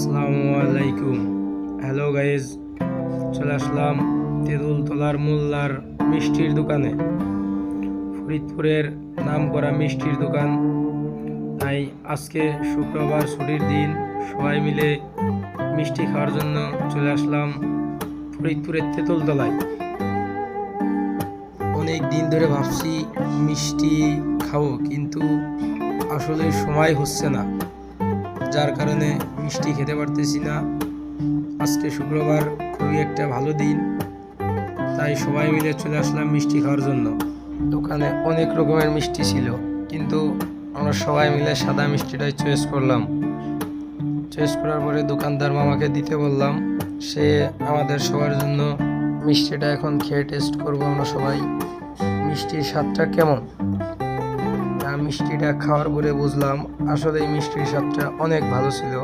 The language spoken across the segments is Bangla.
আসসালামু আলাইকুম হ্যালো গাইজ চলে আসলাম তেঁতুল তলার মোল্লার মিষ্টির দোকানে। ফরিদপুরের নাম করা মিষ্টির দোকান। তাই আজকে শুক্রবার ছুটির দিন, সবাই মিলে মিষ্টি খাওয়ার জন্য চলে আসলাম ফরিদপুরের তেঁতুল তলায় অনেক দিন ধরে ভাবছি মিষ্টি খাব, কিন্তু আসলে সময় হচ্ছে না। যার কারণে মিষ্টি খেতে পারতেছি না। আজকে শুক্রবার, খুবই একটা ভালো দিন। তাই সবাই মিলে চলে আসলাম মিষ্টি খাওয়ার জন্য। দোকানে অনেক রকমের মিষ্টি ছিল, কিন্তু আমরা সবাই মিলে সাদা মিষ্টিটাই চয়েস করলাম। চয়েস করার পরে দোকানদার মামাকে দিতে বললাম, সে আমাদের সবার জন্য মিষ্টিটা এখন খেয়ে টেস্ট করব আমরা সবাই। মিষ্টির স্বাদটা কেমন? মিষ্টিটা খাওয়ার পরে বুঝলাম আসলে এই মিষ্টির স্বাদটা অনেক ভালো ছিল।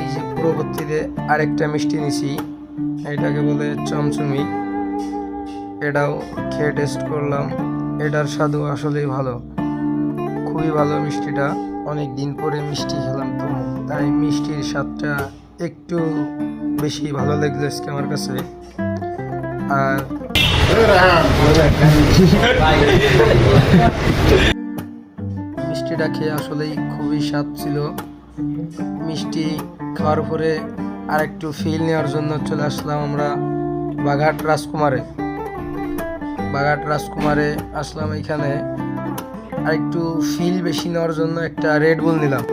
এই যে পরবর্তীতে আরেকটা মিষ্টি নিছি, এটাকে বলে চমচমি। এটাও খেয়ে টেস্ট করলাম, এটার স্বাদও আসলেই ভালো। খুবই ভালো মিষ্টিটা অনেক দিন পরে মিষ্টি খেলাম তো, তাই মিষ্টির স্বাদটা একটু বেশি ভালো লাগল আজকে আমার কাছে। আর মিষ্টিটা খেয়ে আসলেই খুবই স্বাদ ছিল। মিষ্টি খাওয়ার পরে আরেকটু ফিল নেওয়ার জন্য চলে আসলাম আমরা বাঘাট রাজকুমারে। বাঘাট রাজকুমারে আসলাম এখানে। আরেকটু ফিল বেশি নেওয়ার জন্য একটা রেড বুল নিলাম।